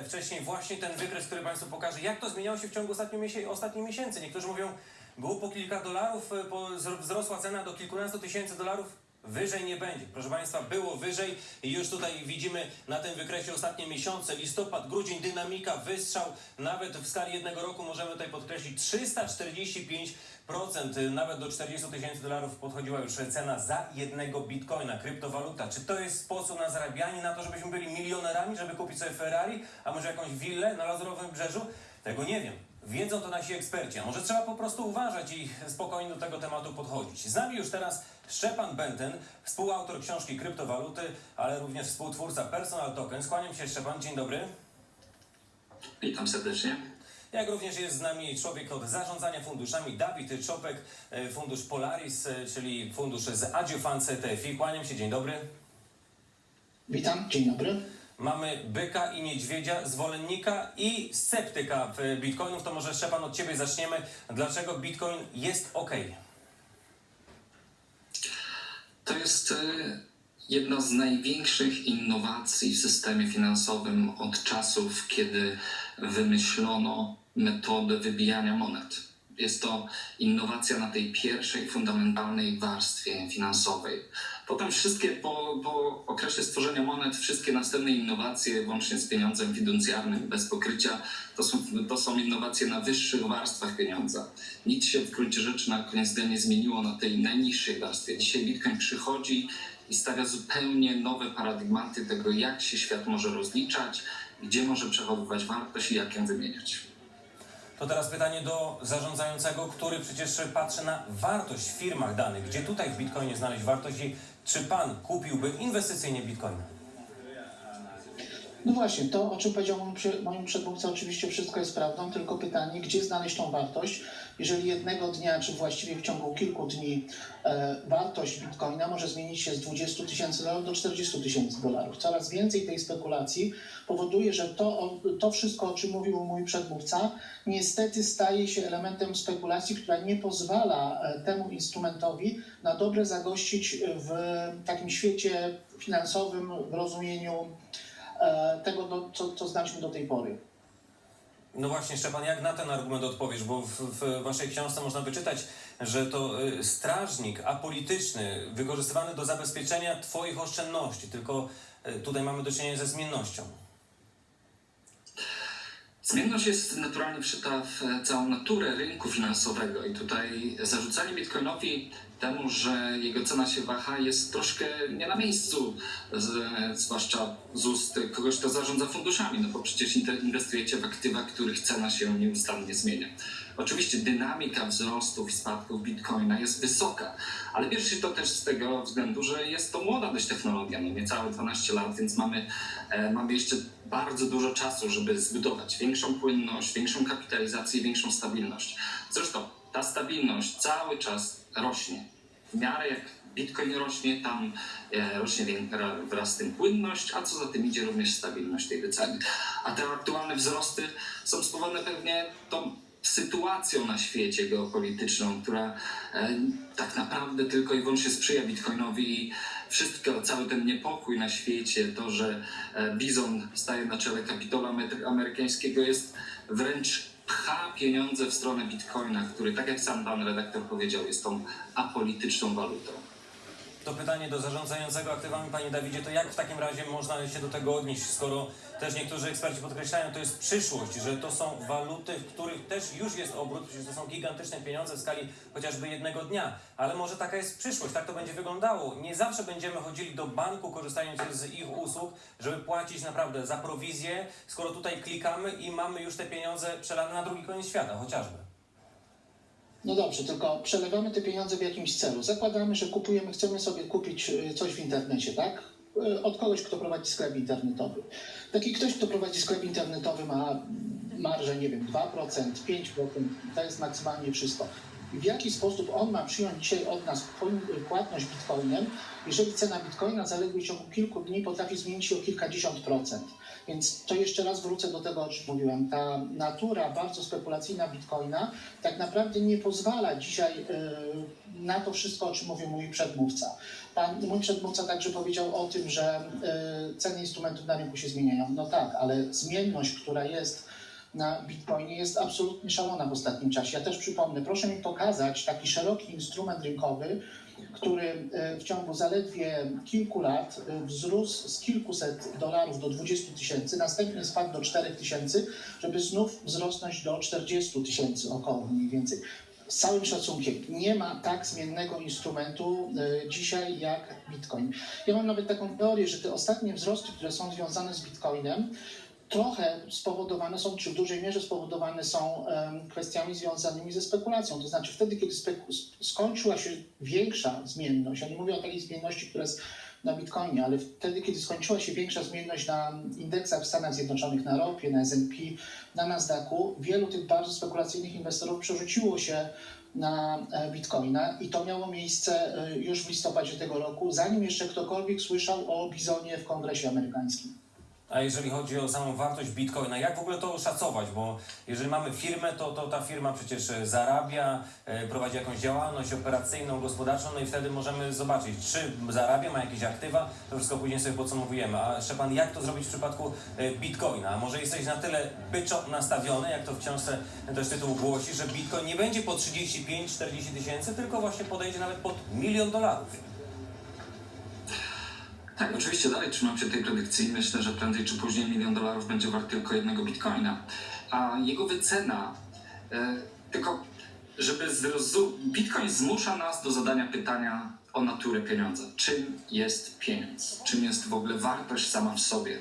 ale wcześniej właśnie ten wykres, który Państwu pokażę, jak to zmieniało się w ciągu ostatnich, miesię- ostatnich miesięcy. Niektórzy mówią, było po kilka dolarów, e, po, wzro- wzrosła cena do kilkunastu tysięcy dolarów. Wyżej nie będzie. Proszę Państwa, było wyżej i już tutaj widzimy na tym wykresie ostatnie miesiące, listopad, grudzień, dynamika, wystrzał. Nawet w skali jednego roku możemy tutaj podkreślić 345%, y, nawet do 40 tysięcy dolarów podchodziła już cena za jednego bitcoina, kryptowaluta. Czy to jest sposób na zarabianie, na to, żebyśmy byli milionerami, żeby kupić sobie Ferrari, a może jakąś willę na Lazurowym Brzeżu? Tego nie wiem. Wiedzą to nasi eksperci, a może trzeba po prostu uważać i spokojnie do tego tematu podchodzić. Z nami już teraz Szczepan Benten, współautor książki Kryptowaluty, ale również współtwórca Personal Token. Skłaniam się Szczepan, dzień dobry. Witam serdecznie. Jak również jest z nami człowiek od zarządzania funduszami, Dawid Czopek, e, fundusz Polaris, e, czyli fundusz z Agio Funds TFI. Kłaniam się, dzień dobry. Witam, dzień dobry. Mamy byka i niedźwiedzia, zwolennika i sceptyka w bitcoinów. To może Szczepan od Ciebie zaczniemy. Dlaczego bitcoin jest ok? To jest e, jedna z największych innowacji w systemie finansowym od czasów, kiedy wymyślono metodę wybijania monet. Jest to innowacja na tej pierwszej fundamentalnej warstwie finansowej. Potem wszystkie, po, po okresie stworzenia monet, wszystkie następne innowacje, łącznie z pieniądzem fiducjarnym bez pokrycia, to są, to są innowacje na wyższych warstwach pieniądza. Nic się w gruncie rzeczy na koniec dnia nie zmieniło na tej najniższej warstwie. Dzisiaj Bitcoin przychodzi i stawia zupełnie nowe paradygmaty tego, jak się świat może rozliczać, gdzie może przechowywać wartość i jak ją wymieniać. To teraz pytanie do zarządzającego, który przecież patrzy na wartość w firmach danych. Gdzie tutaj w bitcoinie znaleźć wartość i czy Pan kupiłby inwestycyjnie bitcoina? No właśnie, to o czym powiedział mój, prze- mój przedmówca, oczywiście wszystko jest prawdą, tylko pytanie, gdzie znaleźć tą wartość, jeżeli jednego dnia, czy właściwie w ciągu kilku dni e, wartość bitcoina może zmienić się z 20 tysięcy dolarów do 40 tysięcy dolarów. Coraz więcej tej spekulacji powoduje, że to, to wszystko, o czym mówił mój przedmówca, niestety staje się elementem spekulacji, która nie pozwala e, temu instrumentowi na dobre zagościć w takim świecie finansowym w rozumieniu tego, do, co, co znaliśmy do tej pory. No właśnie, Szczepan, jak na ten argument odpowiesz? Bo w, w waszej książce można wyczytać, że to y, strażnik apolityczny, wykorzystywany do zabezpieczenia twoich oszczędności, tylko y, tutaj mamy do czynienia ze zmiennością. Zmienność jest naturalnie wszyta w e, całą naturę rynku finansowego i tutaj zarzucanie Bitcoinowi temu, że jego cena się waha jest troszkę nie na miejscu, zwłaszcza z ust kogoś, kto zarządza funduszami, no bo przecież inwestujecie w aktywa, których cena się nieustannie zmienia. Oczywiście dynamika wzrostów i spadków Bitcoina jest wysoka, ale bierze się to też z tego względu, że jest to młoda dość technologia, no niecałe 12 lat, więc mamy, e, mamy jeszcze bardzo dużo czasu, żeby zbudować większą płynność, większą kapitalizację i większą stabilność. Zresztą ta stabilność cały czas rośnie. W miarę jak Bitcoin rośnie, tam e, rośnie wraz z tym płynność, a co za tym idzie również stabilność tej wyceny. A te aktualne wzrosty są spowodowane pewnie tą sytuacją na świecie geopolityczną, która e, tak naprawdę tylko i wyłącznie sprzyja Bitcoinowi i wszystko, cały ten niepokój na świecie, to, że e, Bizon staje na czele kapitolu amery- amerykańskiego jest wręcz pcha pieniądze w stronę Bitcoina, który, tak jak sam pan redaktor powiedział, jest tą apolityczną walutą. To pytanie do zarządzającego aktywami, panie Dawidzie, to jak w takim razie można się do tego odnieść, skoro też niektórzy eksperci podkreślają, to jest przyszłość, że to są waluty, w których też już jest obrót, przecież to są gigantyczne pieniądze w skali chociażby jednego dnia, ale może taka jest przyszłość, tak to będzie wyglądało. Nie zawsze będziemy chodzili do banku, korzystając z ich usług, żeby płacić naprawdę za prowizję, skoro tutaj klikamy i mamy już te pieniądze przelane na drugi koniec świata, chociażby. No dobrze, tylko przelewamy te pieniądze w jakimś celu. Zakładamy, że kupujemy, chcemy sobie kupić y, coś w internecie, tak? Y, Od kogoś, kto prowadzi sklep internetowy. Taki ktoś, kto prowadzi sklep internetowy ma marżę, nie wiem, 2%, 5%, to jest maksymalnie wszystko. W jaki sposób on ma przyjąć dzisiaj od nas płatność bitcoinem, jeżeli cena bitcoina zaledwie w ciągu kilku dni potrafi zmienić się o kilkadziesiąt procent. Więc to jeszcze raz wrócę do tego, o czym mówiłem. Ta natura bardzo spekulacyjna bitcoina tak naprawdę nie pozwala dzisiaj y, na to wszystko, o czym mówił mój przedmówca. Pan, mój przedmówca także powiedział o tym, że y, ceny instrumentów na rynku się zmieniają. No tak, ale zmienność, która jest na Bitcoinie jest absolutnie szalona w ostatnim czasie. Ja też przypomnę, proszę mi pokazać taki szeroki instrument rynkowy, który e, w ciągu zaledwie kilku lat e, wzrósł z kilkuset dolarów do 20 tysięcy, następnie spadł do 4 tysięcy, żeby znów wzrosnąć do 40 tysięcy około mniej więcej. Z całym szacunkiem, nie ma tak zmiennego instrumentu e, dzisiaj jak Bitcoin. Ja mam nawet taką teorię, że te ostatnie wzrosty, które są związane z Bitcoinem, trochę spowodowane są, czy w dużej mierze spowodowane są kwestiami związanymi ze spekulacją. To znaczy wtedy, kiedy skończyła się większa zmienność, ja nie mówię o takiej zmienności, która jest na Bitcoinie, ale wtedy, kiedy skończyła się większa zmienność na indeksach w Stanach Zjednoczonych, na ropie, na S&P, na Nasdaqu, wielu tych bardzo spekulacyjnych inwestorów przerzuciło się na e, Bitcoina i to miało miejsce e, już w listopadzie tego roku, zanim jeszcze ktokolwiek słyszał o bizonie w Kongresie Amerykańskim. A jeżeli chodzi o samą wartość bitcoina, jak w ogóle to oszacować? Bo jeżeli mamy firmę, to, to ta firma przecież e, zarabia, e, prowadzi jakąś działalność operacyjną, gospodarczą, no i wtedy możemy zobaczyć, czy zarabia, ma jakieś aktywa, to wszystko później sobie podsumowujemy. A Szczepan, jak to zrobić w przypadku e, bitcoina? Może jesteś na tyle byczo nastawiony, jak to w książce też tytuł głosi, że bitcoin nie będzie po 35-40 tysięcy, tylko właśnie podejdzie nawet pod milion dolarów. Tak, oczywiście dalej trzymam się tej predykcji. Myślę, że prędzej czy później milion dolarów będzie wart tylko jednego bitcoina. A jego wycena, e, tylko żeby zrozumieć, bitcoin zmusza nas do zadania pytania o naturę pieniądza. Czym jest pieniądz? Czym jest w ogóle wartość sama w sobie?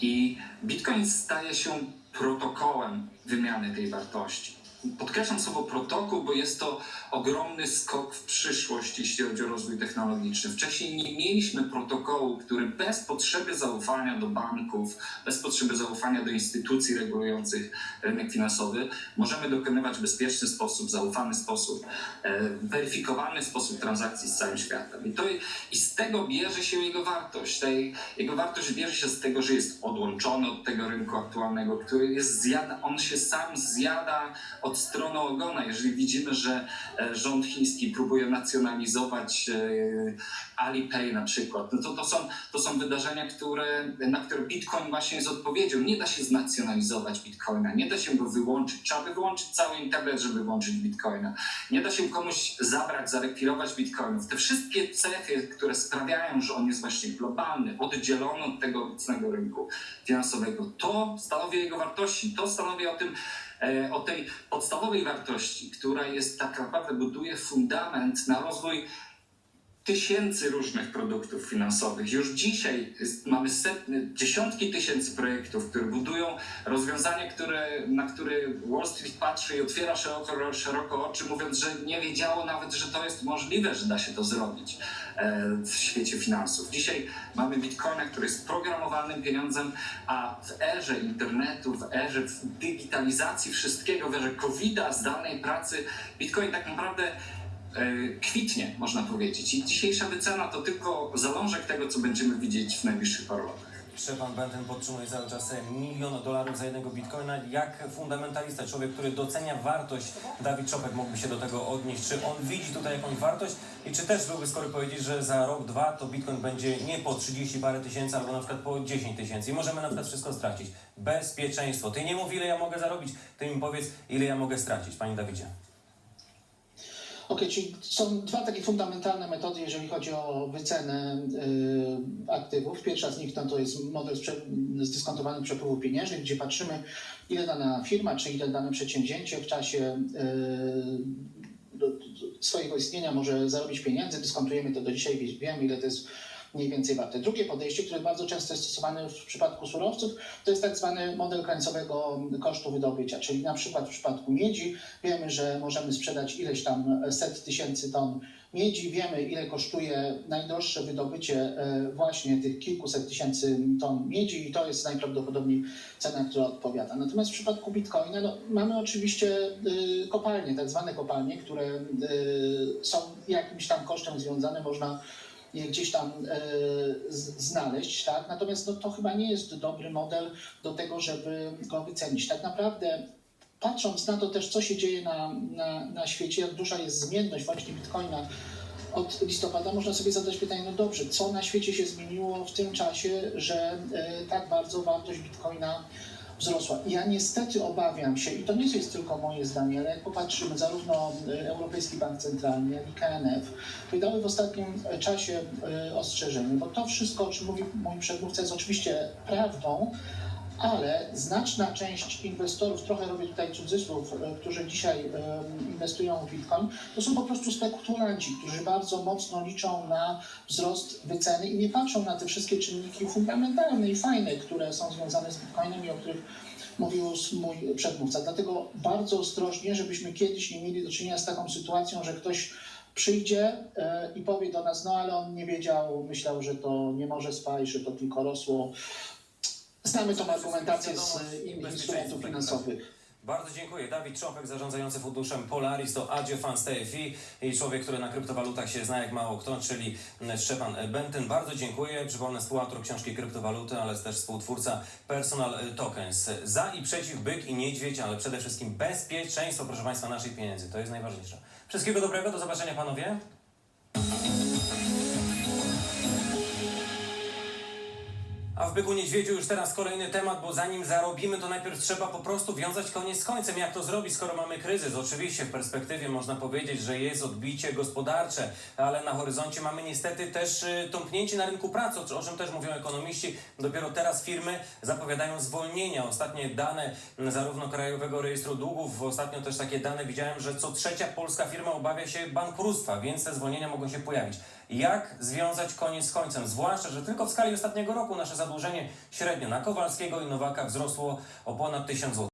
I bitcoin staje się protokołem wymiany tej wartości. Podkreślam słowo protokół, bo jest to ogromny skok w przyszłość, jeśli chodzi o rozwój technologiczny. Wcześniej nie mieliśmy protokołu, który bez potrzeby zaufania do banków, bez potrzeby zaufania do instytucji regulujących rynek finansowy, możemy dokonywać w bezpieczny sposób, zaufany sposób, e, weryfikowany sposób transakcji z całym światem. I, to, I z tego bierze się jego wartość. Tej, jego wartość bierze się z tego, że jest odłączony od tego rynku aktualnego, który jest zjada, on się sam zjada od strony ogona. Jeżeli widzimy, że e, rząd chiński próbuje nacjonalizować e, Alipay na przykład, no to, to, są, to są wydarzenia, które, na które Bitcoin właśnie jest odpowiedzią. Nie da się znacjonalizować Bitcoina, nie da się go wyłączyć. Trzeba by wyłączyć cały internet, żeby wyłączyć Bitcoina. Nie da się komuś zabrać, zarekwirować Bitcoinów. Te wszystkie cechy, które sprawiają, że on jest właśnie globalny, oddzielony od tego obecnego rynku finansowego, to stanowi jego wartości. To stanowi o tym, o tej podstawowej wartości, która jest tak naprawdę buduje fundament na rozwój tysięcy różnych produktów finansowych. Już dzisiaj mamy setny, dziesiątki tysięcy projektów, które budują rozwiązania, które, na które Wall Street patrzy i otwiera szeroko, szeroko oczy, mówiąc, że nie wiedziało nawet, że to jest możliwe, że da się to zrobić e, w świecie finansów. Dzisiaj mamy bitcoina, który jest programowanym pieniądzem, a w erze internetu, w erze digitalizacji wszystkiego, w erze COVID-a, zdalnej pracy, bitcoin tak naprawdę kwitnie, można powiedzieć. I dzisiejsza wycena to tylko zalążek tego, co będziemy widzieć w najbliższych paru latach. Szczepan Benten podtrzymuje cały czas e, milion dolarów za jednego bitcoina. Jak fundamentalista, człowiek, który docenia wartość, Dawid Czopek mógłby się do tego odnieść. Czy on widzi tutaj jakąś wartość i czy też byłby skory powiedzieć, że za rok, dwa to bitcoin będzie nie po 30 parę tysięcy, albo na przykład po 10 tysięcy i możemy na przykład wszystko stracić. Bezpieczeństwo. Ty nie mów, ile ja mogę zarobić, ty mi powiedz, ile ja mogę stracić, panie Dawidzie. Okej, czyli są dwa takie fundamentalne metody, jeżeli chodzi o wycenę y, aktywów. Pierwsza z nich no, to jest model sprze- zdyskontowanych przepływów pieniężnych, gdzie patrzymy, ile dana firma czy ile dane przedsięwzięcie w czasie y, swojego istnienia może zarobić pieniędzy. Dyskontujemy to do dzisiaj, wie- wiemy, ile to jest mniej więcej warte. Drugie podejście, które bardzo często jest stosowane w przypadku surowców, to jest tak zwany model krańcowego kosztu wydobycia, czyli na przykład w przypadku miedzi wiemy, że możemy sprzedać ileś tam set tysięcy ton miedzi, wiemy ile kosztuje najdroższe wydobycie e, właśnie tych kilkuset tysięcy ton miedzi i to jest najprawdopodobniej cena, która odpowiada. Natomiast w przypadku bitcoina no, mamy oczywiście y, kopalnie, tak zwane kopalnie, które y, są jakimś tam kosztem związane, można je gdzieś tam e, znaleźć, tak? Natomiast no, to chyba nie jest dobry model do tego, żeby go wycenić. Tak naprawdę patrząc na to też, co się dzieje na, na, na świecie, jak duża jest zmienność właśnie bitcoina od listopada, można sobie zadać pytanie, no dobrze, co na świecie się zmieniło w tym czasie, że e, tak bardzo wartość bitcoina wzrosła. Ja niestety obawiam się, i to nie jest tylko moje zdanie, ale jak popatrzymy, zarówno e, Europejski Bank Centralny, jak i KNF wydały w ostatnim e, czasie e, ostrzeżenie, bo to wszystko, o czym mówił mój przedmówca, jest oczywiście prawdą, ale znaczna część inwestorów, trochę robię tutaj cudzysłów, e, którzy dzisiaj inwestują w Bitcoin, to są po prostu spekulanci, którzy bardzo mocno liczą na wzrost wyceny i nie patrzą na te wszystkie czynniki fundamentalne i fajne, które są związane z Bitcoinem i o których mówił mój przedmówca. Dlatego bardzo ostrożnie, żebyśmy kiedyś nie mieli do czynienia z taką sytuacją, że ktoś przyjdzie e, i powie do nas, no ale on nie wiedział, myślał, że to nie może spać, że to tylko rosło. Znamy tą argumentację z e, instrumentów finansowych. Bardzo dziękuję. Dawid Czopek, zarządzający funduszem Polaris, to Adzie Fans TFI i człowiek, który na kryptowalutach się zna jak mało kto, czyli Szczepan Bentyn. Bardzo dziękuję. Przypomnę, współautor książki Kryptowaluty, ale też współtwórca Personal Tokens. Za i przeciw byk i niedźwiedź, ale przede wszystkim bezpieczeństwo, proszę Państwa, naszych pieniędzy. To jest najważniejsze. Wszystkiego dobrego, do zobaczenia panowie. A w Byku Niedźwiedziu już teraz kolejny temat, bo zanim zarobimy, to najpierw trzeba po prostu wiązać koniec z końcem. Jak to zrobić, skoro mamy kryzys? Oczywiście w perspektywie można powiedzieć, że jest odbicie gospodarcze, ale na horyzoncie mamy niestety też y, tąpnięcie na rynku pracy, o, czym też mówią ekonomiści. Dopiero teraz firmy zapowiadają zwolnienia. Ostatnie dane m, zarówno Krajowego Rejestru Długów, ostatnio też takie dane widziałem, że co trzecia polska firma obawia się bankructwa, więc te zwolnienia mogą się pojawić. Jak związać koniec z końcem? Zwłaszcza, że tylko w skali ostatniego roku nasze zadłużenie średnio na Kowalskiego i Nowaka wzrosło o ponad 1000 zł.